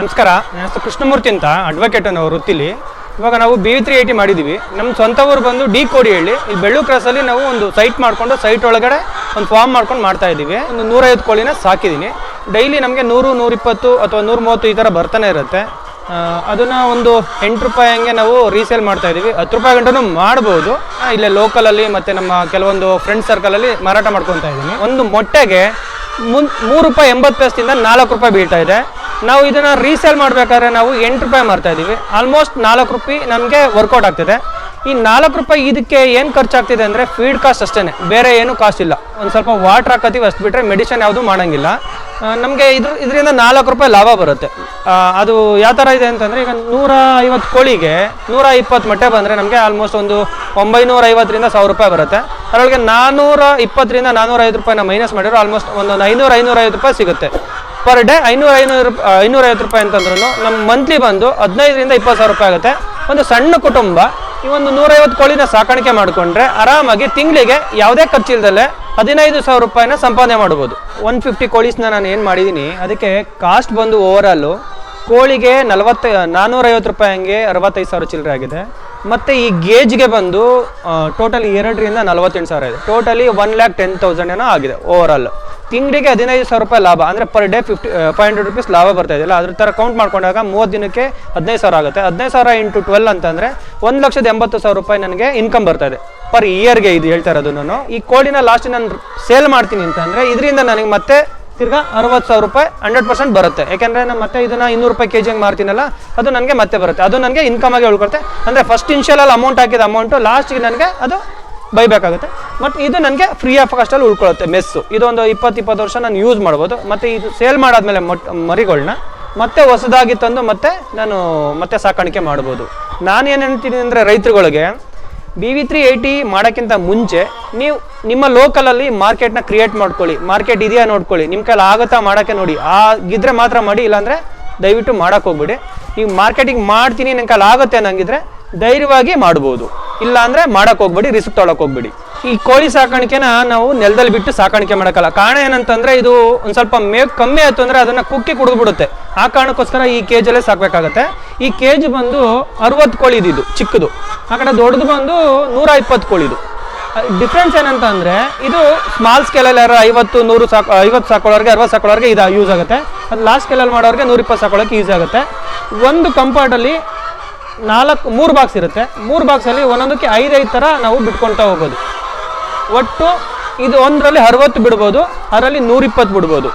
ನಮಸ್ಕಾರ. ನನ್ನ ಹೆಸರು ಕೃಷ್ಣಮೂರ್ತಿ ಅಂತ ಅಡ್ವೊಕೇಟ್ ಅನ್ನೋ ವೃತ್ತಿಲಿ. ಇವಾಗ ನಾವು ಬಿ ತ್ರೀ ಏಯ್ಟಿ ಮಾಡಿದ್ದೀವಿ ನಮ್ಮ ಸ್ವಂತ ಊರು ಬಂದು ಡಿ ಕೋಡಿ ಹೇಳಿ ಇಲ್ಲಿ ಬೆಳ್ಳು ಕ್ರಾಸಲ್ಲಿ ನಾವು ಒಂದು ಸೈಟ್ ಮಾಡಿಕೊಂಡು ಸೈಟ್ ಒಳಗಡೆ ಒಂದು ಫಾರ್ಮ್ ಮಾಡ್ಕೊಂಡು ಮಾಡ್ತಾ ಇದ್ದೀವಿ. ಒಂದು ನೂರೈವತ್ತು ಕೋಳಿನ ಸಾಕಿದ್ದೀನಿ. ಡೈಲಿ ನಮಗೆ ನೂರು, ನೂರಿಪ್ಪತ್ತು ಅಥವಾ ನೂರ ಮೂವತ್ತು ಈ ಥರ ಬರ್ತಾನೆ ಇರುತ್ತೆ. ಅದನ್ನು ಒಂದು ಎಂಟು ರೂಪಾಯಿ ಹಂಗೆ ನಾವು ರೀಸೇಲ್ ಮಾಡ್ತಾ ಇದ್ದೀವಿ. ಹತ್ತು ರೂಪಾಯಿ ಗಂಟನೂ ಮಾಡ್ಬೋದು. ಇಲ್ಲೇ ಲೋಕಲಲ್ಲಿ ಮತ್ತು ನಮ್ಮ ಕೆಲವೊಂದು ಫ್ರೆಂಡ್ ಸರ್ಕಲಲ್ಲಿ ಮಾರಾಟ ಮಾಡ್ಕೊತಾ ಇದ್ದೀನಿ. ಒಂದು ಮೊಟ್ಟೆಗೆ ಮುನ್, ಮೂರು ರೂಪಾಯಿ ಎಂಬತ್ತು ಪೈಸದಿಂದ ನಾಲ್ಕು ರೂಪಾಯಿ ಬೀಳ್ತಾ ಇದೆ. ನಾವು ಇದನ್ನ ರೀಸೇಲ್ ಮಾಡಬೇಕಾದ್ರೆ ನಾವು ಎಂಟು ರೂಪಾಯಿ ಮಾಡ್ತಾ ಇದ್ದೀವಿ ಆಲ್ಮೋಸ್ಟ್ ನಾಲ್ಕು ರೂಪಾಯಿ ನಮಗೆ ವರ್ಕೌಟ್ ಆಗ್ತಿದೆ. ಈ ನಾಲ್ಕು ರೂಪಾಯಿ ಇದಕ್ಕೆ ಏನು ಖರ್ಚಾಗ್ತಿದೆ ಅಂದರೆ ಫೀಡ್ ಕಾಸ್ಟ್ ಅಷ್ಟೇ ಬೇರೆ ಏನು ಕಾಸ್ಟ್ ಇಲ್ಲ. ಒಂದು ಸ್ವಲ್ಪ ವಾಟ್ರ್ ಹಾಕತಿವಿ ಅಷ್ಟು ಬಿಟ್ಟರೆ ಮೆಡಿಷನ್ ಯಾವುದು ಮಾಡೋಂಗಿಲ್ಲ. ನಮಗೆ ಇದ್ರ ಇದರಿಂದ ನಾಲ್ಕು ರೂಪಾಯಿ ಲಾಭ ಬರುತ್ತೆ. ಅದು ಯಾವ ಥರ ಇದೆ ಅಂತಂದರೆ ಈಗ ನೂರ ಐವತ್ತು ಕೋಳಿಗೆ ನೂರ ಇಪ್ಪತ್ತು ಮೊಟ್ಟೆ ಬಂದರೆ ನಮಗೆ ಆಲ್ಮೋಸ್ಟ್ ಒಂದು ಒಂಬೈನೂರ ಐವತ್ತರಿಂದ ಸಾವಿರ ರೂಪಾಯಿ ಬರುತ್ತೆ. ಅದರೊಳಗೆ ನಾನ್ನೂರ ಇಪ್ಪತ್ತರಿಂದ ನಾನ್ನೂರ ರೂಪಾಯಿ ರೂಪಾಯಿನ ಮೈನಸ್ ಮಾಡಿರೋ ಆಲ್ಮೋಸ್ಟ್ ಒಂದೊಂದು ಐನೂರು ಐನೂರ ಐವತ್ತು ರೂಪಾಯಿ ಸಿಗುತ್ತೆ. ಪರ್ ಡೇ ಐನೂರು ಐನೂರು ರೂಪಾಯಿ ಐನೂರ ಐವತ್ತು ರೂಪಾಯಿ ಅಂತಂದ್ರೂ ನಮ್ಮ ಮಂತ್ಲಿ ಬಂದು ಹದಿನೈದರಿಂದ ಇಪ್ಪತ್ತು ಸಾವಿರ ರೂಪಾಯಿ ಆಗುತ್ತೆ. ಒಂದು ಸಣ್ಣ ಕುಟುಂಬ, ಈ ಒಂದು ನೂರೈವತ್ತು ಕೋಳಿನ ಸಾಕಾಣಿಕೆ ಮಾಡಿಕೊಂಡ್ರೆ ಆರಾಮಾಗಿ ತಿಂಗಳಿಗೆ ಯಾವುದೇ ಖರ್ಚಿಲ್ದಲ್ಲೇ ಹದಿನೈದು ಸಾವಿರ ರೂಪಾಯಿನ ಸಂಪಾದನೆ ಮಾಡ್ಬೋದು. ಒನ್ ಫಿಫ್ಟಿ ಕೋಳಿಸ್ನ ನಾನು ಏನು ಮಾಡಿದ್ದೀನಿ ಅದಕ್ಕೆ ಕಾಸ್ಟ್ ಬಂದು ಓವರಾಲು ಕೋಳಿಗೆ ನಲವತ್ತ ನಾನ್ನೂರೈವತ್ತು ರೂಪಾಯಿ ಹಂಗೆ ಅರವತ್ತೈದು ಸಾವಿರ ಚಿಲ್ಲರೆ ಆಗಿದೆ. ಮತ್ತು ಈ ಗೇಜ್ಗೆ ಬಂದು ಟೋಟಲ್ ಎರಡರಿಂದ ನಲವತ್ತೆಂಟು ಸಾವಿರ ಇದೆ. Totally one lakh ten thousand ಏನೋ ಆಗಿದೆ ಓವರಾಲ್ ತಿಂಗಳಿಗೆ ಹದಿನೈದು ಸಾವಿರ ರೂಪಾಯಿ ಲಾಭ, ಅಂದರೆ per day fifty five hundred rupees ಲಾಭ ಬರ್ತಾ ಇದೆಯಲ್ಲ ಅದ್ರ ಥರ ಕೌಂಟ್ ಮಾಡ್ಕೊಂಡಾಗ ಮೂವತ್ತು ದಿನಕ್ಕೆ ಹದಿನೈದು ಸಾವಿರ ಆಗುತ್ತೆ. ಹದಿನೈದು ಸಾವಿರ ಇಂಟು ಟ್ವೆಲ್ ಅಂತಂದರೆ ಒಂದು ಲಕ್ಷದ ಎಂಬತ್ತು ಸಾವಿರ ರೂಪಾಯಿ ನನಗೆ ಇನ್ಕಮ್ ಬರ್ತಾ ಇದೆ ಪರ್ ಇಯರ್ಗೆ ಇದು ಹೇಳ್ತಾ ಇರೋದು ನಾನು. ಈ ಕೋಳಿನ ಲಾಸ್ಟ್ ನಾನು ಸೇಲ್ ಮಾಡ್ತೀನಿ ಅಂತಂದರೆ ಇದರಿಂದ ನನಗೆ ಮತ್ತೆ ತಿರ್ಗಾ ಅರವತ್ತು ಸಾವಿರ ರೂಪಾಯಿ ಹಂಡ್ರೆಡ್ ಪರ್ಸೆಂಟ್ ಬರುತ್ತೆ. ಯಾಕೆಂದರೆ ನಾನು ಮತ್ತೆ ಇದನ್ನು ಇನ್ನೂರು ರೂಪಾಯಿ ಕೆ ಜಿಗೆ ಮಾರ್ತೀನಲ್ಲ, ಅದು ನನಗೆ ಮತ್ತೆ ಬರುತ್ತೆ. ಅದು ನನಗೆ ಇನ್ಕಮ್ ಆಗಿ ಉಳ್ಕೊಳ್ತೆ. ಅಂದರೆ ಫಸ್ಟ್ ಇನ್ಷಿಯಲಲ್ಲಿ ಅಮೌಂಟ್ ಹಾಕಿದ ಅಮೌಂಟು ಲಾಸ್ಟಿಗೆ ನನಗೆ ಅದು ಬೈಬೇಕಾಗುತ್ತೆ. ಮತ್ತು ಇದು ನನಗೆ ಫ್ರೀ ಆಫ್ ಕಾಸ್ಟಲ್ಲಿ ಉಳ್ಕೊಳ್ಳುತ್ತೆ ಮೆಸ್ಸು ಇದೊಂದು ಇಪ್ಪತ್ತು ಇಪ್ಪತ್ತು ವರ್ಷ ನಾನು ಯೂಸ್ ಮಾಡ್ಬೋದು. ಮತ್ತು ಇದು ಸೇಲ್ ಮಾಡಾದ್ಮೇಲೆ ಮೊಟ್ ಮರಿಗಳನ್ನ ಮತ್ತೆ ಹೊಸದಾಗಿ ತಂದು ಮತ್ತೆ ನಾನು ಮತ್ತೆ ಸಾಕಾಣಿಕೆ ಮಾಡ್ಬೋದು. ನಾನು ಏನು ಹೇಳ್ತೀನಿ ಅಂದರೆ ರೈತರುಗಳಿಗೆ ಬಿ ವಿ ತ್ರೀ ಏಯ್ಟಿ ಮಾಡೋಕ್ಕಿಂತ ಮುಂಚೆ ನೀವು ನಿಮ್ಮ ಲೋಕಲಲ್ಲಿ ಮಾರ್ಕೆಟ್ನ ಕ್ರಿಯೇಟ್ ಮಾಡ್ಕೊಳ್ಳಿ. ಮಾರ್ಕೆಟ್ ಇದೆಯಾ ನೋಡ್ಕೊಳ್ಳಿ. ನಿಮ್ಮ ಕೈಲಿ ಆಗುತ್ತಾ ಮಾಡೋಕ್ಕೆ ನೋಡಿ. ಆಗಿದ್ರೆ ಮಾತ್ರ ಮಾಡಿ, ಇಲ್ಲಾಂದರೆ ದಯವಿಟ್ಟು ಮಾಡೋಕ್ಕೆ ಹೋಗ್ಬಿಡಿ. ನೀವು ಮಾರ್ಕೆಟಿಂಗ್ ಮಾಡ್ತೀನಿ ನಿಮ್ಮ ಕೈಲಿ ಆಗುತ್ತೆ ಅನ್ನಂಗಿದ್ರೆ ಧೈರ್ಯವಾಗಿ ಮಾಡ್ಬೋದು. ಇಲ್ಲ ಅಂದ್ರೆ ಮಾಡೋಕೆ ಹೋಗ್ಬೇಡಿ ರಿಸ್ಕ್ ತೊಳಕ್ ಹೋಗ್ಬೇಡಿ. ಈ ಕೋಳಿ ಸಾಕಾಣಿಕೆನ ನಾವು ನೆಲದಲ್ಲಿ ಬಿಟ್ಟು ಸಾಕಾಣಿಕೆ ಮಾಡೋಕ್ಕಲ್ಲ. ಕಾರಣ ಏನಂತಂದ್ರೆ ಇದು ಒಂದು ಸ್ವಲ್ಪ ಮೇ ಕಮ್ಮಿ ಆಯ್ತು ಅಂದರೆ ಅದನ್ನು ಕುಕ್ಕಿ ಕುಡಿದ್ಬಿಡುತ್ತೆ. ಆ ಕಾರಣಕ್ಕೋಸ್ಕರ ಈ ಕೇಜಲ್ಲೇ ಸಾಕಬೇಕಾಗತ್ತೆ. ಈ ಕೇಜ್ ಬಂದು ಅರವತ್ತು ಕೋಳಿ ಇದು ಚಿಕ್ಕದು. ಆ ಕಡೆ ದೊಡ್ಡದು ಬಂದು ನೂರ ಇಪ್ಪತ್ತು ಕೋಳಿದು ಡಿಫ್ರೆನ್ಸ್ ಏನಂತ ಅಂದ್ರೆ ಇದು ಸ್ಮಾಲ್ ಸ್ಕೇಲಲ್ಲಿ ಯಾರು ಐವತ್ತು, ನೂರು ಸಾಕು, ಐವತ್ತು ಸಾಕೊಳ್ಳೋರಿಗೆ ಅರವತ್ತು ಸಾಕೊಳ್ಳೋರಿಗೆ ಇದು ಯೂಸ್ ಆಗುತ್ತೆ. ಅದು ಲಾಸ್ಟ್ ಸ್ಕೇಲಲ್ಲಿ ಮಾಡೋರಿಗೆ ನೂರ ಇಪ್ಪತ್ತು ಸಾಕೊಳ್ಳೋಕೆ ಯೂಸ್ ಆಗುತ್ತೆ. ಒಂದು ಕಂಪಾರ್ಟಲ್ಲಿ ನಾಲ್ಕು, ಮೂರು ಬಾಕ್ಸ್ ಇರುತ್ತೆ. ಮೂರು ಬಾಕ್ಸಲ್ಲಿ ಒಂದೊಂದಕ್ಕೆ ಐದೈದು ಥರ ನಾವು ಬಿಟ್ಕೊಳ್ತಾ ಹೋಗ್ಬೋದು. ಒಟ್ಟು ಇದು ಒಂದರಲ್ಲಿ ಅರವತ್ತು ಬಿಡ್ಬೋದು, ಅದರಲ್ಲಿ ನೂರಿಪ್ಪತ್ತು ಬಿಡ್ಬೋದು.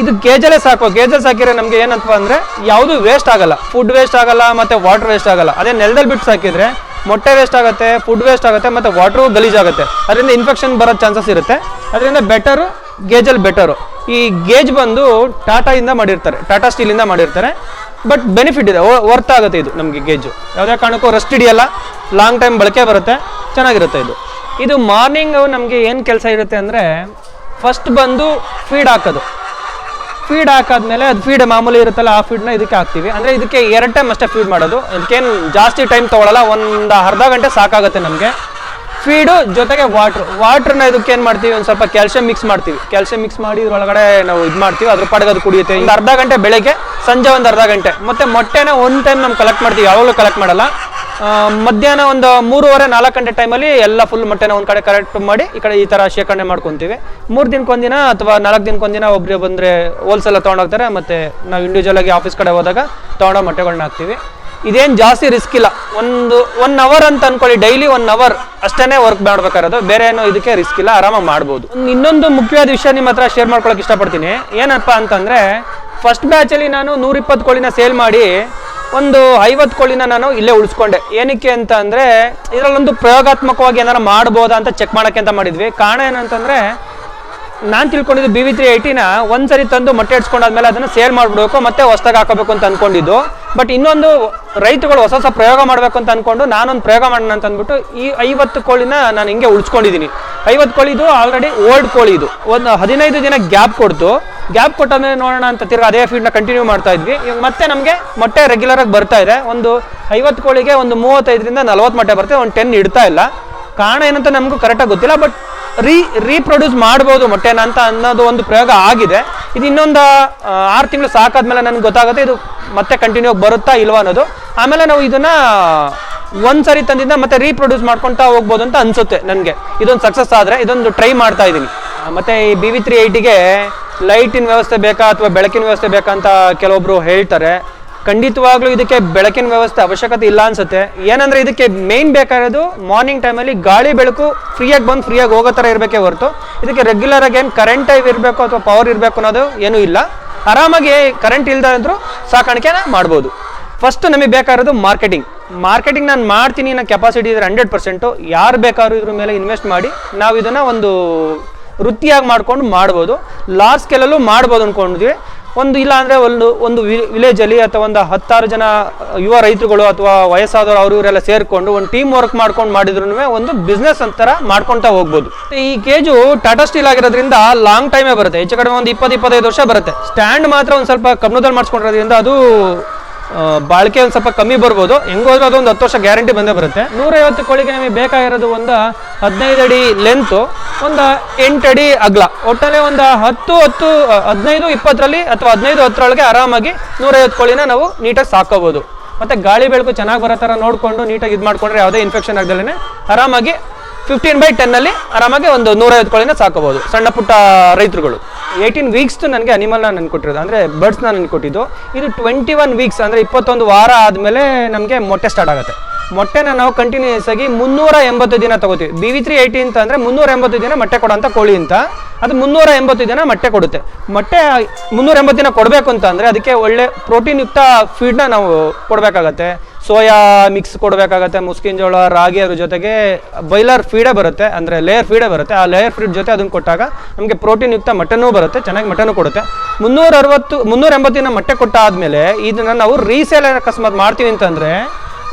ಇದು ಗೇಜಲ್ಲೇ ಸಾಕು. ಗೇಜಲ್ಲಿ ಸಾಕಿದ್ರೆ ನಮಗೆ ಏನಂತ ಅಂದರೆ ಯಾವುದು ವೇಸ್ಟ್ ಆಗಲ್ಲ. ಫುಡ್ ವೇಸ್ಟ್ ಆಗಲ್ಲ, ಮತ್ತು ವಾಟರ್ ವೇಸ್ಟ್ ಆಗಲ್ಲ. ಅದೇ ನೆಲದಲ್ಲಿ ಬಿಟ್ಟು ಸಾಕಿದರೆ ಮೊಟ್ಟೆ ವೇಸ್ಟ್ ಆಗುತ್ತೆ ಫುಡ್ ವೇಸ್ಟ್ ಆಗುತ್ತೆ, ಮತ್ತು ವಾಟ್ರು ಗಲೀಜಾಗುತ್ತೆ ಅದರಿಂದ ಇನ್ಫೆಕ್ಷನ್ ಬರೋ ಚಾನ್ಸಸ್ ಇರುತ್ತೆ. ಅದರಿಂದ ಬೆಟರು ಗೇಜಲ್ಲಿ ಬೆಟರು ಈ ಗೇಜ್ ಬಂದು ಟಾಟಾಯಿಂದ ಮಾಡಿರ್ತಾರೆ. ಟಾಟಾ ಸ್ಟೀಲಿಂದ ಮಾಡಿರ್ತಾರೆ. ಬಟ್ ಬೆನಿಫಿಟ್ ಇದೆ. ವರ್ತ್ ಆಗುತ್ತೆ ಇದು ನಮಗೆ ಗೇಜು. ಯಾವುದೇ ಕಾರಣಕ್ಕೂ ರಸ್ಟ್ ಹಿಡಿಯಲ್ಲ. ಲಾಂಗ್ ಟೈಮ್ ಬಳಕೆ ಬರುತ್ತೆ. ಚೆನ್ನಾಗಿರುತ್ತೆ ಇದು. ಇದು ಮಾರ್ನಿಂಗ್ ನಮಗೆ ಏನು ಕೆಲಸ ಇರುತ್ತೆ ಅಂದರೆ ಫಸ್ಟ್ ಬಂದು ಫೀಡ್ ಹಾಕೋದು. ಫೀಡ್ ಹಾಕಾದ್ಮೇಲೆ ಅದು ಫೀಡ್ ಮಾಮೂಲಿ ಇರುತ್ತಲ್ಲ, ಆ ಫೀಡ್ನ ಇದಕ್ಕೆ ಹಾಕ್ತೀವಿ. ಅಂದರೆ ಇದಕ್ಕೆ ಎರಡು ಟೈಮ್ ಅಷ್ಟೇ ಫೀಡ್ ಮಾಡೋದು. ಅದಕ್ಕೇನು ಜಾಸ್ತಿ ಟೈಮ್ ತೊಗೊಳಲ್ಲ. ಒಂದು ಅರ್ಧ ಗಂಟೆ ಸಾಕಾಗುತ್ತೆ ನಮಗೆ. ಫೀಡು ಜೊತೆಗೆ ವಾಟ್ರು ವಾಟ್ರನ್ನ ಇದಕ್ಕೆ ಏನು ಮಾಡ್ತೀವಿ? ಒಂದು ಸ್ವಲ್ಪ ಕ್ಯಾಲ್ಸಿಯಂ ಮಿಕ್ಸ್ ಮಾಡ್ತೀವಿ. ಕ್ಯಾಲ್ಸಿಯಂ ಮಿಕ್ಸ್ ಮಾಡಿ ಇದ್ರೊಳಗಡೆ ನಾವು ಇದು ಮಾಡ್ತೀವಿ. ಅದ್ರ ಪಾಡಿಗೆ ಅದು ಕುಡಿಯುತ್ತೆ. ಒಂದು ಅರ್ಧ ಗಂಟೆ ಬೆಳಗ್ಗೆ, ಸಂಜೆ ಒಂದು ಅರ್ಧ ಗಂಟೆ. ಮತ್ತು ಮೊಟ್ಟೆನ ಒಂದು ಟೈಮ್ ನಾವು ಕಲೆಕ್ಟ್ ಮಾಡ್ತೀವಿ. ಯಾವಾಗಲೂ ಕಲೆಕ್ಟ್ ಮಾಡಲ್ಲ. ಮಧ್ಯಾಹ್ನ ಒಂದು ಮೂರುವರೆ, ನಾಲ್ಕು ಗಂಟೆ ಟೈಮಲ್ಲಿ ಎಲ್ಲ ಫುಲ್ ಮೊಟ್ಟೆನ ಒಂದು ಕಡೆ ಕರೆಕ್ಟ್ ಮಾಡಿ ಈ ಕಡೆ ಈ ಥರ ಶೇಖರಣೆ ಮಾಡ್ಕೊತೀವಿ. ಮೂರು ದಿನಕ್ಕೊಂದಿನ ಅಥವಾ ನಾಲ್ಕು ದಿನಕ್ಕೊಂದಿನ ಒಬ್ಬರು ಬಂದರೆ ಹೋಲ್ಸೇಲ ತೊಗೊಂಡೋಗ್ತಾರೆ ಮತ್ತು ನಾವು ಇಂಡಿವಿಜುವಲ್ ಆಗಿ ಆಫೀಸ್ ಕಡೆ ಹೋದಾಗ ತೊಗೊಂಡೋ ಮೊಟ್ಟೆಗಳನ್ನ ಹಾಕ್ತೀವಿ. ಇದೇನು ಜಾಸ್ತಿ ರಿಸ್ಕ್ ಇಲ್ಲ. ಒಂದು ಒನ್ ಅವರ್ ಅಂತ ಅನ್ಕೊಳ್ಳಿ ಡೈಲಿ ಒನ್ ಅವರ್ ಅಷ್ಟೇ ವರ್ಕ್ ಮಾಡ್ಬೇಕಾಗಿರೋದು. ಬೇರೆ ಏನೋ ಇದಕ್ಕೆ ರಿಸ್ಕ್ ಇಲ್ಲ, ಆರಾಮಾಗಿ ಮಾಡ್ಬೋದು. ಇನ್ನೊಂದು ಮುಖ್ಯವಾದ ವಿಷಯ ನಿಮ್ಮ ಹತ್ರ ಶೇರ್ ಮಾಡ್ಕೊಳಕ್ಕೆ ಇಷ್ಟಪಡ್ತೀನಿ. ಏನಪ್ಪ ಅಂತಂದರೆ ಫಸ್ಟ್ ಬ್ಯಾಚಲ್ಲಿ ನಾನು ನೂರಿಪ್ಪತ್ತು ಕೋಳಿನ ಸೇಲ್ ಮಾಡಿ, ಒಂದು ಐವತ್ತು ಕೋಳಿನ ನಾನು ಇಲ್ಲೇ ಉಳಿಸ್ಕೊಂಡೆ. ಏನಕ್ಕೆ ಅಂತ ಅಂದರೆ, ಇದರಲ್ಲೊಂದು ಪ್ರಯೋಗಾತ್ಮಕವಾಗಿ ಏನಾರು ಮಾಡ್ಬೋದಾ ಅಂತ ಚೆಕ್ ಮಾಡೋಕ್ಕೆ ಅಂತ ಮಾಡಿದ್ವಿ. ಕಾರಣ ಏನಂತಂದರೆ ನಾನು ತಿಳ್ಕೊಂಡಿದ್ದು ಬಿ ವಿ ತ್ರೀ ಏಯ್ಟಿನ ಒಂದ್ಸರಿ ತಂದು ಮೊಟ್ಟೆ ಇಡ್ಸ್ಕೊಂಡಾದ್ಮೇಲೆ ಅದನ್ನು ಸೇಲ್ ಮಾಡ್ಬಿಡ್ಬೇಕು, ಮತ್ತೆ ಹೊಸ್ದಾಗ ಹಾಕೋಬೇಕು ಅಂತ ಅನ್ಕೊಂಡಿದ್ದು. ಬಟ್ ಇನ್ನೊಂದು ರೈತಗಳು ಹೊಸ ಹೊಸ ಪ್ರಯೋಗ ಮಾಡಬೇಕು ಅಂತ ಅನ್ಕೊಂಡು ನಾನೊಂದು ಪ್ರಯೋಗ ಮಾಡೋಣ ಅಂತ ಅಂದ್ಬಿಟ್ಟು ಈ ಐವತ್ತು ಕೋಳಿನ ನಾನು ಹಿಂಗೆ ಉಳಿಸ್ಕೊಂಡಿದ್ದೀನಿ. ಐವತ್ತು ಕೋಳಿದು ಆಲ್ರೆಡಿ ಓಲ್ಡ್ ಕೋಳಿ ಇದು. ಒಂದು ಹದಿನೈದು ದಿನ ಗ್ಯಾಪ್ ಕೊಡ್ತು. ಗ್ಯಾಪ್ ಕೊಟ್ಟಾದ್ಮೇಲೆ ನೋಡೋಣ ಅಂತ ತಿರ್ಗಿ ಅದೇ ಫೀಡ್ನ ಕಂಟಿನ್ಯೂ ಮಾಡ್ತಾ ಇದ್ವಿ. ಇವಾಗ ಮತ್ತೆ ನಮಗೆ ಮೊಟ್ಟೆ ರೆಗ್ಯುಲರ್ ಆಗಿ ಬರ್ತಾ ಇದೆ. ಒಂದು ಐವತ್ತು ಕೋಳಿಗೆ ಒಂದು ಮೂವತ್ತೈದರಿಂದ ನಲ್ವತ್ತು ಮೊಟ್ಟೆ ಬರುತ್ತೆ. ಒಂದು ಟೆನ್ ಇಡ್ತಾ ಇಲ್ಲ. ಕಾರಣ ಏನಂತ ನಮಗೂ ಕರೆಕ್ಟಾಗಿ ಗೊತ್ತಿಲ್ಲ ಬಟ್ ರೀ ರೀಪ್ರೊಡ್ಯೂಸ್ ಮಾಡ್ಬೋದು ಮೊಟ್ಟೆನ ಅಂತ ಅನ್ನೋದು ಒಂದು ಪ್ರಯೋಗ ಆಗಿದೆ. ಇದು ಇನ್ನೊಂದು ಆರು ತಿಂಗಳು ಸಾಕಾದ್ಮೇಲೆ ನನಗೆ ಗೊತ್ತಾಗುತ್ತೆ ಇದು ಮತ್ತೆ ಕಂಟಿನ್ಯೂ ಬರುತ್ತಾ ಇಲ್ವಾ ಅನ್ನೋದು. ಆಮೇಲೆ ನಾವು ಇದನ್ನ ಒಂದ್ಸರಿ ತಂದಿದ್ದ ಮತ್ತೆ ರೀಪ್ರೊಡ್ಯೂಸ್ ಮಾಡ್ಕೊತಾ ಹೋಗ್ಬೋದು ಅಂತ ಅನಿಸುತ್ತೆ ನನಗೆ. ಇದೊಂದು ಸಕ್ಸಸ್ ಆದರೆ ಇದೊಂದು ಟ್ರೈ ಮಾಡ್ತಾ ಇದ್ದೀನಿ ಮತ್ತು ಈ ಬಿ ವಿ ತ್ರೀ ಏಯ್ಟಿಗೆ ಲೈಟಿನ ವ್ಯವಸ್ಥೆ ಬೇಕಾ ಅಥವಾ ಬೆಳಕಿನ ವ್ಯವಸ್ಥೆ ಬೇಕಾ ಅಂತ ಕೆಲವೊಬ್ಬರು ಹೇಳ್ತಾರೆ. ಖಂಡಿತವಾಗ್ಲೂ ಇದಕ್ಕೆ ಬೆಳಕಿನ ವ್ಯವಸ್ಥೆ ಅವಶ್ಯಕತೆ ಇಲ್ಲ ಅನ್ಸುತ್ತೆ. ಏನಂದ್ರೆ ಇದಕ್ಕೆ ಮೇನ್ ಬೇಕಾಗಿರೋದು ಮಾರ್ನಿಂಗ್ ಟೈಮಲ್ಲಿ ಗಾಳಿ ಬೆಳಕು ಫ್ರೀಯಾಗಿ ಬಂದು ಫ್ರೀಯಾಗಿ ಹೋಗೋ ಥರ ಇರಬೇಕೇ ಹೊರತು. ಇದಕ್ಕೆ ರೆಗ್ಯುಲರ್ ಆಗಿ ಏನು ಕರೆಂಟ್ ಇರಬೇಕು ಅಥವಾ ಪವರ್ ಇರಬೇಕು ಅನ್ನೋದು ಏನೂ ಇಲ್ಲ. ಆರಾಮಾಗಿ ಕರೆಂಟ್ ಇಲ್ದ ಅಂದ್ರೂ ಸಾಕಾಣಿಕೆನ ಮಾಡ್ಬೋದು. ಫಸ್ಟ್ ನಮಗೆ ಬೇಕಾಗಿರೋದು ಮಾರ್ಕೆಟಿಂಗ್ ಮಾರ್ಕೆಟಿಂಗ್ ನಾನು ಮಾಡ್ತೀನಿ ನನ್ನ ಕೆಪಾಸಿಟಿ ಇದ್ರೆ ಹಂಡ್ರೆಡ್ ಪರ್ಸೆಂಟು ಯಾರು ಬೇಕಾದ್ರೂ ಇದ್ರ ಮೇಲೆ ಇನ್ವೆಸ್ಟ್ ಮಾಡಿ ನಾವು ಇದನ್ನು ಒಂದು ವೃತ್ತಿಯಾಗಿ ಮಾಡ್ಕೊಂಡು ಮಾಡ್ಬೋದು. ಲಾರ್ಜ್ ಸ್ಕೇಲಲ್ಲೂ ಮಾಡ್ಬೋದು ಅಂದ್ಕೊಂಡಿದ್ವಿ ಒಂದು ಇಲ್ಲ ಅಂದರೆ ಒಂದು ಒಂದು ವಿಲೇಜಲ್ಲಿ ಅಥವಾ ಒಂದು ಹತ್ತಾರು ಜನ ಯುವ ರೈತರುಗಳು ಅಥವಾ ವಯಸ್ಸಾದವರು ಅವರು ಇವರೆಲ್ಲ ಸೇರಿಕೊಂಡು ಒಂದು ಟೀಮ್ ವರ್ಕ್ ಮಾಡ್ಕೊಂಡು ಮಾಡಿದ್ರು ಒಂದು ಬಿಸ್ನೆಸ್ ಅಂತರ ಮಾಡ್ಕೊತಾ ಹೋಗ್ಬೋದು. ಈ ಕೇಜು ಟಾಟಾ ಸ್ಟೀಲ್ ಆಗಿರೋದ್ರಿಂದ ಲಾಂಗ್ ಟೈಮೇ ಬರುತ್ತೆ. ಹೆಚ್ಚು ಕಡಿಮೆ ಒಂದು ಇಪ್ಪತ್ತು, ಇಪ್ಪತ್ತೈದು ವರ್ಷ ಬರುತ್ತೆ. ಸ್ಟ್ಯಾಂಡ್ ಮಾತ್ರ ಒಂದು ಸ್ವಲ್ಪ ಕಬ್ಣದಲ್ಲಿ ಮಾಡಿಸ್ಕೊಂಡಿರೋದ್ರಿಂದ ಅದು ಬಾಳಿಕೆ ಒಂದು ಸ್ವಲ್ಪ ಕಮ್ಮಿ ಬರ್ಬೋದು. ಹೆಂಗೋದ್ರೂ ಅದೊಂದು ಹತ್ತು ವರ್ಷ ಗ್ಯಾರಂಟಿ ಬಂದೇ ಬರುತ್ತೆ. ನೂರೈವತ್ತು ಕೋಳಿಗೆ ನಮಗೆ ಬೇಕಾಗಿರೋದು ಒಂದು ಹದಿನೈದು ಅಡಿ ಲೆಂತು ಒಂದು ಎಂಟು ಅಡಿ ಅಗಲ. ಒಟ್ಟಲ್ಲಿ ಒಂದು ಹತ್ತು ಹತ್ತು ಹದಿನೈದು ಇಪ್ಪತ್ತರಲ್ಲಿ ಅಥವಾ ಹದಿನೈದು ಹತ್ತರೊಳಗೆ ಆರಾಮಾಗಿ ನೂರೈವತ್ತು ಕೋಳಿನ ನಾವು ನೀಟಾಗಿ ಸಾಕೋಬೋದು. ಮತ್ತೆ ಗಾಳಿ ಬೆಳಕು ಚೆನ್ನಾಗಿ ಬರೋ ಥರ ನೋಡಿಕೊಂಡು ನೀಟಾಗಿ ಇದು ಮಾಡ್ಕೊಂಡ್ರೆ ಯಾವುದೇ ಇನ್ಫೆಕ್ಷನ್ ಆಗ್ದಲೇ ಆರಾಮಾಗಿ ಫಿಫ್ಟೀನ್ ಬೈ ಟೆನ್ನಲ್ಲಿ ಆರಾಮಾಗಿ ಒಂದು ನೂರೈವತ್ತು ಕೋಳಿನ ಸಾಕೋಬೋದು. ಸಣ್ಣ ಪುಟ್ಟ ರೈತರುಗಳು. ಏಯ್ಟೀನ್ ವೀಕ್ಸ್ದು ನನಗೆ ಅನಿಮಲ್ನ ನಾನು ಕೊಟ್ಟಿರೋದು. ಅಂದರೆ ಬರ್ಡ್ಸ್ನ ನನಗೆ ಕೊಟ್ಟಿದ್ದು. ಇದು ಟ್ವೆಂಟಿ ಒನ್ ವೀಕ್ಸ್ ಅಂದರೆ ಇಪ್ಪತ್ತೊಂದು ವಾರ ಆದಮೇಲೆ ನಮಗೆ ಮೊಟ್ಟೆ ಸ್ಟಾರ್ಟ್ ಆಗುತ್ತೆ. ಮೊಟ್ಟೆನ ನಾವು ಕಂಟಿನ್ಯೂಸ್ ಆಗಿ ಮುನ್ನೂರ ಎಂಬತ್ತು ದಿನ ತಗೋತೀವಿ. ಬಿ ವಿ ತ್ರೀ ಏಯ್ಟಿ ಅಂತ ಅಂದರೆ ಮುನ್ನೂರ ಎಂಬತ್ತು ದಿನ ಮೊಟ್ಟೆ ಕೊಡೋಂಥ ಕೋಳಿ ಅಂತ. ಅದು ಮುನ್ನೂರ ಎಂಬತ್ತು ದಿನ ಮೊಟ್ಟೆ ಕೊಡುತ್ತೆ. ಮೊಟ್ಟೆ ಮುನ್ನೂರ ಎಂಬತ್ತು ದಿನ ಕೊಡಬೇಕು ಅಂತ ಅಂದರೆ ಅದಕ್ಕೆ ಒಳ್ಳೆ ಪ್ರೋಟೀನ್ ಯುಕ್ತ ಫೀಡ್ನ ನಾವು ಕೊಡಬೇಕಾಗತ್ತೆ. ಸೋಯಾ ಮಿಕ್ಸ್ ಕೊಡಬೇಕಾಗತ್ತೆ, ಮುಸ್ಕಿನ ಜೋಳ, ರಾಗಿ ಅದ್ರ ಜೊತೆಗೆ ಬೈಲರ್ ಫೀಡೇ ಬರುತ್ತೆ, ಅಂದರೆ ಲೇಯರ್ ಫೀಡೇ ಬರುತ್ತೆ. ಆ ಲೇಯರ್ ಫೀಡ್ ಜೊತೆ ಅದನ್ನು ಕೊಟ್ಟಾಗ ನಮಗೆ ಪ್ರೋಟೀನ್ ಯುಕ್ತ ಮಟನೂ ಬರುತ್ತೆ, ಚೆನ್ನಾಗಿ ಮಟನು ಕೊಡುತ್ತೆ. ಮುನ್ನೂರ ಅರವತ್ತು ಮುನ್ನೂರ ಎಂಬತ್ತು ದಿನ ಮೊಟ್ಟೆ ಕೊಟ್ಟಾದಮೇಲೆ ಇದನ್ನು ನಾವು ರೀಸೇಲ್ ಅಕಸ್ಮಾತ್ ಮಾಡ್ತೀವಿ ಅಂತಂದರೆ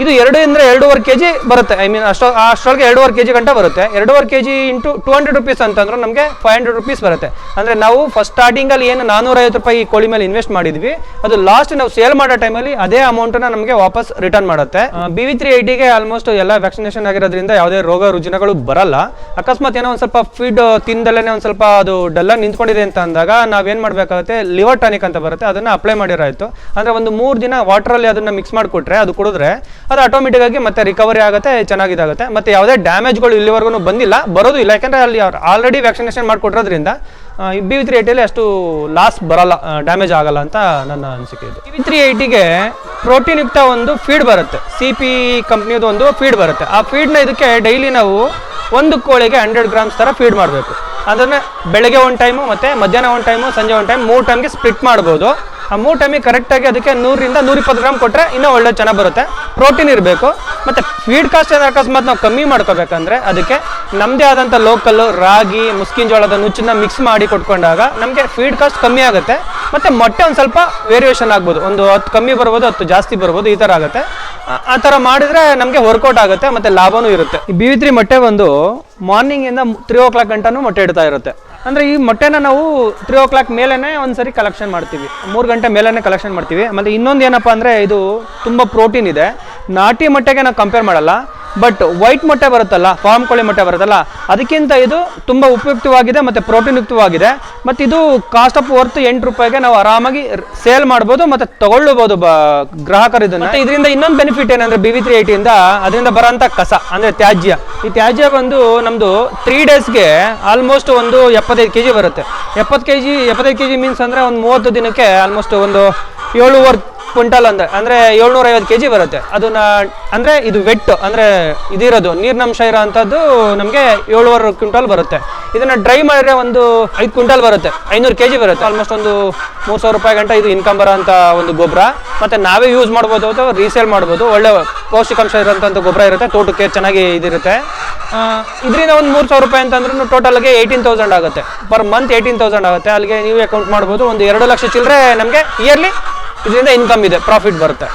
ಇದು ಎರಡರಿಂದ ಎರಡೂವರೆ ಕೆ ಜಿ ಬರುತ್ತೆ ಐ ಮೀನ್ ಅಷ್ಟೋ ಅಷ್ಟೊಳಗೆ ಎರಡೂವರೆ ಕೆ ಜಿ ಗಂಟ ಬರುತ್ತೆ. ಎರಡೂವರೆ K G into two hundred rupees ಅಂತಂದ್ರೆ ನಮಗೆ ಫೈವ್ ಹಂಡ್ರೆಡ್ ರುಪೀಸ್ ಬರುತ್ತೆ. ಅಂದರೆ ನಾವು ಫಸ್ಟ್ ಸ್ಟಾರ್ಟಿಂಗಲ್ಲಿ ಏನು ನಾನ್ನೂರೈವತ್ತು ರೂಪಾಯಿ ಈ ಕೋಳಿ ಮೇಲೆ ಇನ್ವೆಸ್ಟ್ ಮಾಡಿದ್ವಿ. ಅದು ಲಾಸ್ಟ್ ನಾವು ಸೇಲ್ ಮಾಡೋ ಟೈಮಲ್ಲಿ ಅದೇ ಅಮೌಂಟನ್ನು ನಮಗೆ ವಾಪಸ್ ರಿಟರ್ನ್ ಮಾಡುತ್ತೆ. ಬಿ ವಿ ತ್ರೀ ಏಯ್ಟಿಗೆ ಆಲ್ಮೋಸ್ಟ್ ಎಲ್ಲ ವ್ಯಾಕ್ಸಿನೇಷನ್ ಆಗಿರೋದ್ರಿಂದ ಯಾವುದೇ ರೋಗ ರುಜಿನಗಳು ಬರಲ್ಲ. ಅಕಸ್ಮಾತ್ ಏನೋ ಒಂದು ಸ್ವಲ್ಪ ಫೀಡ್ ತಿಂದಲ್ಲೇ ಒಂದು ಸ್ವಲ್ಪ ಅದು ಡಲ್ಲ ನಿಂತ್ಕೊಂಡಿದೆ ಅಂತ ಅಂದಾಗ ನಾವೇನು ಮಾಡಬೇಕಾಗುತ್ತೆ ಲಿವರ್ ಟಾನಿಕ್ ಅಂತ ಬರುತ್ತೆ ಅದನ್ನು ಅಪ್ಲೈ ಮಾಡಿರಾಯ್ತು ಅಂದರೆ ಒಂದು ಮೂರು ದಿನ ವಾಟ್ರಲ್ಲಿ ಅದನ್ನು ಮಿಕ್ಸ್ ಮಾಡಿಕೊಟ್ರೆ ಅದು ಕುಡಿದ್ರೆ ಅದು ಆಟೋಮೆಟಿಕ್ ಆಗಿ ಮತ್ತೆ ರಿಕವರಿ ಆಗುತ್ತೆ ಚೆನ್ನಾಗಿದಾಗುತ್ತೆ ಮತ್ತೆ ಯಾವುದೇ ಡ್ಯಾಮೇಜ್ಗಳು ಇಲ್ಲಿವರೆಗೂ ಬಂದಿಲ್ಲ, ಬರೋದು ಇಲ್ಲ. ಯಾಕಂದರೆ ಅಲ್ಲಿ ಅವ್ರು ಆಲ್ರೆಡಿ ವ್ಯಾಕ್ಸಿನೇಷನ್ ಮಾಡಿಕೊಟ್ಟಿರೋದ್ರಿಂದ ಬಿ ವಿ ತ್ರೀ ಏಯ್ಟಿಯಲ್ಲಿ ಅಷ್ಟು ಲಾಸ್ ಬರಲ್ಲ ಡ್ಯಾಮೇಜ್ ಆಗಲ್ಲ ಅಂತ ನನ್ನ ಅನಿಸಿಕೆ ಇದು. ಬಿ ತ್ರೀ ಏಯ್ಟಿಗೆ ಪ್ರೋಟೀನ್ ಯುಕ್ತ ಒಂದು ಫೀಡ್ ಬರುತ್ತೆ. ಸಿ ಪಿ ಕಂಪ್ನಿದು ಒಂದು ಫೀಡ್ ಬರುತ್ತೆ. ಆ ಫೀಡ್ನ ಇದಕ್ಕೆ ಡೈಲಿ ನಾವು ಒಂದು ಕೋಳಿಗೆ ಹಂಡ್ರೆಡ್ ಗ್ರಾಮ್ಸ್ ಥರ ಫೀಡ್ ಮಾಡಬೇಕು. ಅದನ್ನು ಬೆಳಗ್ಗೆ ಒಂದು ಟೈಮು ಮತ್ತು ಮಧ್ಯಾಹ್ನ ಒಂದು ಟೈಮು ಸಂಜೆ ಒಂದು ಟೈಮ್ ಮೂರು ಟೈಮ್ಗೆ ಸ್ಪ್ಲಿಟ್ ಮಾಡ್ಬೋದು. ಆ ಮೂರು ಟೈಮಿಗೆ ಕರೆಕ್ಟಾಗಿ ಅದಕ್ಕೆ ನೂರಿಂದ ನೂರಿಪ್ಪತ್ತು ಗ್ರಾಮ್ ಕೊಟ್ಟರೆ ಇನ್ನೂ ಒಳ್ಳೆ ಚೆನ್ನಾಗಿ ಬರುತ್ತೆ. ಪ್ರೋಟೀನ್ ಇರಬೇಕು. ಮತ್ತು ಫೀಡ್ ಕಾಸ್ಟ್ ಏನಾದ್ರು ಅಕಸ್ಮಾತ್ ನಾವು ಕಮ್ಮಿ ಮಾಡ್ಕೋಬೇಕಂದ್ರೆ ಅದಕ್ಕೆ ನಮ್ಮದೇ ಆದಂಥ ಲೋಕಲ್ಲು ರಾಗಿ, ಮುಸ್ಕಿನ ಜೋಳದ ನುಚ್ಚನ್ನ ಮಿಕ್ಸ್ ಮಾಡಿ ಕೊಟ್ಕೊಂಡಾಗ ನಮಗೆ ಫೀಡ್ ಕಾಸ್ಟ್ ಕಮ್ಮಿ ಆಗುತ್ತೆ. ಮತ್ತು ಮೊಟ್ಟೆ ಒಂದು ಸ್ವಲ್ಪ ವೇರಿಯೇಷನ್ ಆಗ್ಬೋದು. ಒಂದು ಹತ್ತು ಕಮ್ಮಿ ಬರ್ಬೋದು, ಹತ್ತು ಜಾಸ್ತಿ ಬರ್ಬೋದು, ಈ ಥರ ಆಗುತ್ತೆ. ಆ- ಥರ ಮಾಡಿದ್ರೆ ನಮಗೆ ವರ್ಕೌಟ್ ಆಗುತ್ತೆ, ಮತ್ತು ಲಾಭವೂ ಇರುತ್ತೆ. ಈ ಬಿ ವಿ ತ್ರೀ ಮೊಟ್ಟೆ ಒಂದು ಮಾರ್ನಿಂಗಿಂದ ತ್ರೀ ಓ ಕ್ಲಾಕ್ ಗಂಟನೂ ಮೊಟ್ಟೆ ಇಡ್ತಾ ಇರುತ್ತೆ. ಅಂದರೆ ಈ ಮೊಟ್ಟೆನ ನಾವು ತ್ರೀ ಓ ಕ್ಲಾಕ್ ಮೇಲೇ ಒಂದ್ಸರಿ ಕಲೆಕ್ಷನ್ ಮಾಡ್ತೀವಿ. ಮೂರು ಗಂಟೆ ಮೇಲೇ ಕಲೆಕ್ಷನ್ ಮಾಡ್ತೀವಿ. ಮತ್ತು ಇನ್ನೊಂದು ಏನಪ್ಪ ಅಂದರೆ ಇದು ತುಂಬ ಪ್ರೋಟೀನ್ ಇದೆ. ನಾಟಿ ಮೊಟ್ಟೆಗೆ ನಾವು ಕಂಪೇರ್ ಮಾಡಲ್ಲ. ಬಟ್ ವೈಟ್ ಮೊಟ್ಟೆ ಬರುತ್ತಲ್ಲ ಫಾರ್ಮ್ ಕೋಳಿ ಮೊಟ್ಟೆ ಬರುತ್ತಲ್ಲ, ಅದಕ್ಕಿಂತ ಇದು ತುಂಬ ಉಪಯುಕ್ತವಾಗಿದೆ ಮತ್ತು ಪ್ರೋಟೀನ್ ಯುಕ್ತವಾಗಿದೆ. ಮತ್ತು ಇದು ಕಾಸ್ಟ್ ಆಫ್ ವರ್ತ್ ಎಂಟು ರೂಪಾಯಿಗೆ ನಾವು ಆರಾಮಾಗಿ ಸೇಲ್ ಮಾಡ್ಬೋದು ಮತ್ತು ತಗೊಳ್ಳಬಹುದು ಬ, ಗ್ರಾಹಕರು ಇದನ್ನ. ಮತ್ತೆ ಇದರಿಂದ ಇನ್ನೊಂದು ಬೆನಿಫಿಟ್ ಏನಂದ್ರೆ ಬಿ ವಿ ತ್ರೀ ಏಯ್ಟಿಯಿಂದ ಅದರಿಂದ ಬರೋಂಥ ಕಸ, ಅಂದರೆ ತ್ಯಾಜ್ಯ. ಈ ತ್ಯಾಜ್ಯ ಬಂದು ನಮ್ಮದು ತ್ರೀ ಡೇಸ್ಗೆ ಆಲ್ಮೋಸ್ಟ್ ಒಂದು ಎಪ್ಪತ್ತೈದು ಕೆ ಜಿ ಬರುತ್ತೆ. ಎಪ್ಪತ್ತು ಕೆ ಜಿ ಎಪ್ಪತ್ತೈದು ಕೆ ಜಿ ಮೀನ್ಸ್ ಅಂದರೆ ಒಂದು ಮೂವತ್ತು ದಿನಕ್ಕೆ ಆಲ್ಮೋಸ್ಟ್ ಒಂದು ಏಳುವರೆ ಕ್ವಿಂಟಲ್ ಅಂದ್ರೆ ಅಂದ್ರೆ ಏಳ್ನೂರ ಐವತ್ತು ಕೆಜಿ ಬರುತ್ತೆ. ಅದನ್ನ, ಅಂದ್ರೆ ಇದು ವೆಟ್ಟು, ಅಂದ್ರೆ ಇದಿರೋದು, ನೀರಿನಂಶ ಇರೋ ಅಂಥದ್ದು ನಮಗೆ ಏಳುವರೆ ಕ್ವಿಂಟಲ್ ಬರುತ್ತೆ. ಇದನ್ನ ಡ್ರೈ ಮಾಡಿದ್ರೆ ಒಂದು ಐದು ಕ್ವಿಂಟಲ್ ಬರುತ್ತೆ, ಐನೂರು ಕೆಜಿ ಬರುತ್ತೆ. ಆಲ್ಮೋಸ್ಟ್ ಒಂದು ಮೂರು ಸಾವಿರ ರೂಪಾಯಿ ಗಂಟ ಇದು ಇನ್ಕಮ್ ಬರೋ ಅಂತ ಒಂದು ಗೊಬ್ಬರ. ಮತ್ತೆ ನಾವೇ ಯೂಸ್ ಮಾಡ್ಬೋದು ಅಥವಾ ರೀಸೇಲ್ ಮಾಡ್ಬೋದು. ಒಳ್ಳೆ ಪೌಷ್ಟಿಕಾಂಶ ಇರೋಂಥ ಗೊಬ್ಬರ ಇರುತ್ತೆ, ತೋಟಕ್ಕೆ ಚೆನ್ನಾಗಿ ಇದಿರುತ್ತೆ. ಇದರಿಂದ ಒಂದು ಮೂರು ಸಾವಿರ ರೂಪಾಯಿ ಅಂತಂದ್ರೂ ಟೋಟಲ್ಗೆ ಏಯ್ಟೀನ್ ತೌಸಂಡ್ ಆಗುತ್ತೆ. ಪರ್ ಮಂತ್ ಏಯ್ಟೀನ್ ತೌಸಂಡ್ ಆಗುತ್ತೆ. ಅಲ್ಲಿಗೆ ನೀವೇ ಅಕೌಂಟ್ ಮಾಡ್ಬೋದು, ಒಂದು ಎರಡು ಲಕ್ಷ ಚಿಲ್ಲರೆ ನಮಗೆ ಇಯರ್ಲಿ ಇದರಿಂದ ಇನ್ಕಮ್ ಇದೆ ಪ್ರಾಫಿಟ್ ಬರುತ್ತೆ.